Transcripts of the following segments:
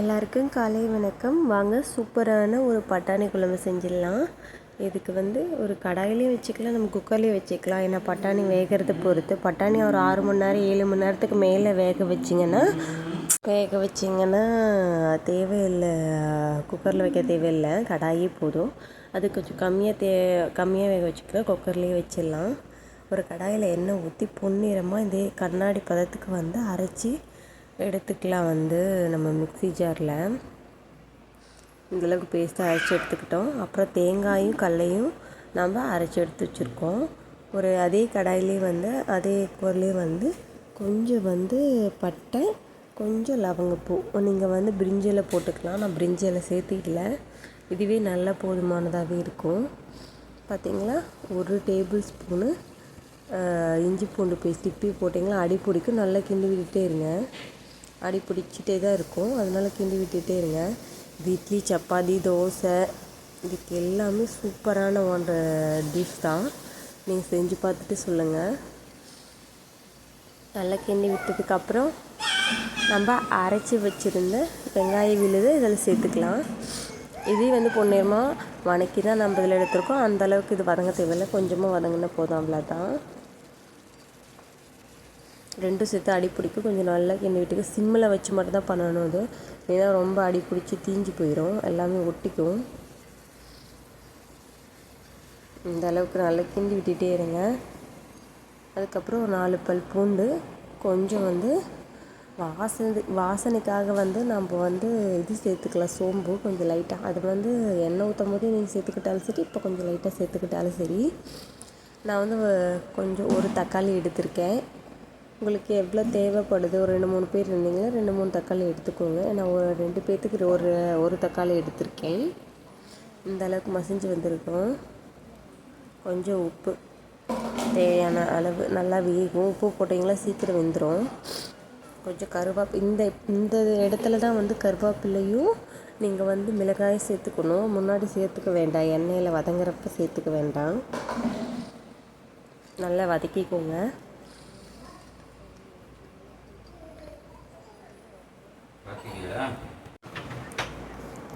எல்லாருக்கும் காலை வணக்கம். வாங்க சூப்பரான ஒரு பட்டாணி குழம்பு செஞ்சிடலாம். இதுக்கு வந்து ஒரு கடாயிலையும் வச்சுக்கலாம் நம்ம குக்கர்லேயும் வச்சுக்கலாம். ஏன்னா பட்டாணி வேகிறத பொறுத்து. பட்டாணி ஒரு ஆறு மணி நேரம் ஏழு மணி நேரத்துக்கு மேலே வேக வச்சிங்கன்னா வேக வச்சிங்கன்னா தேவையில்லை. குக்கரில் வைக்க தேவையில்லை. கடாயே போதும். அது கொஞ்சம் கம்மியாக தே கம்மியாக வேக வச்சுக்கலாம். குக்கர்லேயே வச்சிடலாம். ஒரு கடாயில் எண்ணெய் ஊற்றி பொன்னிறமாக இதே கண்ணாடி பதத்துக்கு வந்து அரைச்சி எடுத்துக்கலாம் வந்து நம்ம மிக்ஸி ஜாரில். இந்தளவுக்கு பேஸ்ட்டாக அரைச்சி எடுத்துக்கிட்டோம். அப்புறம் தேங்காயும் கடலையும் நம்ம அரைச்சி எடுத்து வச்சுருக்கோம். ஒரு அதே கடாயிலே வந்து அதே குக்கர்லேயே வந்து கொஞ்சம் வந்து பட்டை கொஞ்சம் லவங்கப்பூ. நீங்கள் வந்து பிரிஞ்சில் போட்டுக்கலாம். நான் பிரிஞ்சியில் சேர்த்துக்கல இதுவே நல்ல போதுமானதாகவே இருக்கும். பார்த்திங்களா ஒரு டேபிள் ஸ்பூனு இஞ்சி பூண்டு பேஸ்ட் இப்பி போட்டிங்கன்னா அடி பிடிக்கும். நல்லா கிண்டி விட்டுட்டே இருங்க. அடி பிடிச்சிட்டே தான் இருக்கும். அதனால் கிண்டி விட்டுட்டே இருங்க. இது இட்லி சப்பாத்தி தோசை இதுக்கு எல்லாமே சூப்பரான ஒன்ற டிஷ் தான். நீங்கள் செஞ்சு பார்த்துட்டு சொல்லுங்கள் நல்லா கிண்டி விட்டதுக்கப்புறம் நம்ம அரைச்சி வச்சுருந்த வெங்காய விழுது இதில் சேர்த்துக்கலாம். இதே வந்து பொன்னிறமாக வணக்கி தான் நம்ம இதில் எடுத்துருக்கோம். அந்தளவுக்கு இது வதங்க தேவையில்லை. கொஞ்சமாக வதங்கினா போதும். அவ்வளோதான் ரெண்டும் சேர்த்து அடி பிடிக்கும். கொஞ்சம் நல்லா கிண்டி விட்டுக்கு சிம்மில் வச்சு மட்டும்தான் பண்ணணும் அது. ஏன்னா ரொம்ப அடி பிடிச்சி தீஞ்சு போயிடும் எல்லாமே ஒட்டிக்கும். இந்த அளவுக்கு நல்லா கிண்டி விட்டுட்டே இருங்க. அதுக்கப்புறம் ஒரு நாலு பல் பூண்டு கொஞ்சம் வந்து வாசனை வாசனைக்காக வந்து நம்ம வந்து இது சேர்த்துக்கலாம். சோம்பு கொஞ்சம் லைட்டாக அது வந்து எண்ணெய் ஊற்றும் போதே நீங்கள் சேர்த்துக்கிட்டாலும் சரி இப்போ கொஞ்சம் லைட்டாக சேர்த்துக்கிட்டாலும் சரி. நான் வந்து கொஞ்சம் ஒரு தக்காளி எடுத்திருக்கேன். உங்களுக்கு எவ்வளோ தேவைப்படுது? ஒரு ரெண்டு மூணு பேர் இருந்தீங்கன்னா ரெண்டு மூணு தக்காளி எடுத்துக்கோங்க. நான் ஒரு ரெண்டு பேர்த்துக்கு ஒரு ஒரு தக்காளி எடுத்திருக்கேன். இந்த அளவுக்கு மசிஞ்சு வந்திருக்கோம். கொஞ்சம் உப்பு தேவையான அளவு நல்லா வேகும். உப்பு போட்டிங்களா சீக்கிரம் வெந்துடும் கொஞ்சம் கருவாப்பு இந்த இந்த இடத்துல தான் வந்து கருவேப்பிலையும் நீங்கள் வந்து மிளகாய் சேர்த்துக்கணும். முன்னாடி சேர்த்துக்க வேண்டாம். எண்ணெயில் வதங்குறப்ப சேர்த்துக்க வேண்டாம். நல்லா வதக்கிக்கோங்க.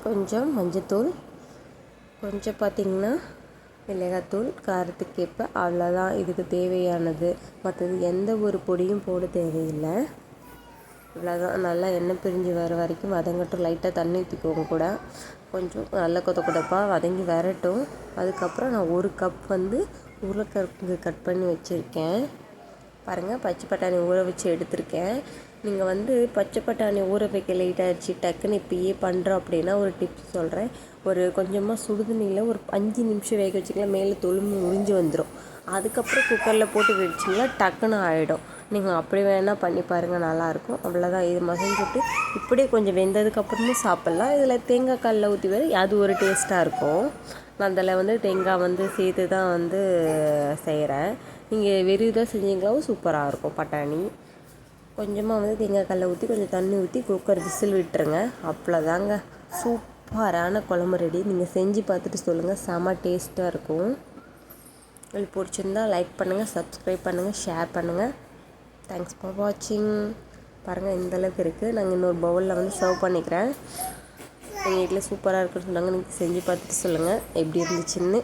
கொஞ்சம் மஞ்சத்தூள் கொஞ்சம் பார்த்திங்கன்னா மிளகாத்தூள் காரத்துக்கு ஏற்ப அவ்வளோதான் இதுக்கு தேவையானது. மற்றது எந்த ஒரு பொடியும் போட தேவையில்லை. இவ்வளோதான் நல்லா எண்ணெய் பிரிஞ்சு வர வரைக்கும் வதங்கட்டும். லைட்டாக தண்ணி ஊற்றிக்கோங்க கூட. கொஞ்சம் நல்ல கொத்த கொத்தப்பாக வதங்கி வரட்டும். அதுக்கப்புறம் நான் ஒரு கப் வந்து உருளைக்கிழங்கு கட் பண்ணி வச்சுருக்கேன். பாருங்கள் பச்சை பட்டாணி ஊற வச்சு எடுத்திருக்கேன். நீங்கள் வந்து பச்சை பட்டாணி ஊற வைக்க லேட் ஆகிடுச்சு டக்குன்னு இப்பயே பண்ணுறோம் அப்படின்னா ஒரு டிப்ஸ் சொல்கிறேன் ஒரு கொஞ்சமாக சுடுதண்ணியில் ஒரு அஞ்சு நிமிஷம் வேக வச்சிக்கலாம் மேலே தொழும்பு முடிஞ்சு வந்துடும் அதுக்கப்புறம் குக்கரில் போட்டு வெடிச்சிங்கன்னா டக்குன்னு ஆகிடும் நீங்கள் அப்படி வேணால் பண்ணி பாருங்கள் நல்லாயிருக்கும் அவ்வளோதான் இது மசஞ்சுட்டு இப்படியே கொஞ்சம் வெந்ததுக்கப்புறமும் சாப்பிட்லாம். இதில் தேங்காய் கல்லில் ஊற்றி வர அது ஒரு டேஸ்ட்டாக இருக்கும். நான் அதில் வந்து தேங்காய் வந்து சேர்த்து தான் வந்து செய்கிறேன் நீங்கள் வெறும் இதாக செஞ்சீங்களாவும் சூப்பராக இருக்கும். பட்டாணி. கொஞ்சமாக வந்து தேங்காய் கல்லை ஊற்றி கொஞ்சம் தண்ணி ஊற்றி குக்கர் விசில் விட்டுருங்க. அவ்வளோதாங்க சூப்பரான குழம்பு ரெடி நீங்கள் செஞ்சு பார்த்துட்டு சொல்லுங்கள் செம டேஸ்ட்டாக இருக்கும். உங்களுக்கு பிடிச்சிருந்தா லைக் பண்ணுங்கள் சப்ஸ்கிரைப் பண்ணுங்கள் ஷேர் பண்ணுங்கள் தேங்க்ஸ் ஃபார் வாட்சிங் பாருங்கள் இந்தளவுக்கு இருக்குது நாங்கள் இன்னொரு பவுலில் வந்து சர்வ் பண்ணிக்கிறேன். எங்கள் வீட்டில் சூப்பராக இருக்குன்னு சொன்னாங்க. நீங்கள் செஞ்சு பார்த்துட்டு சொல்லுங்கள் எப்படி இருந்துச்சுன்னு.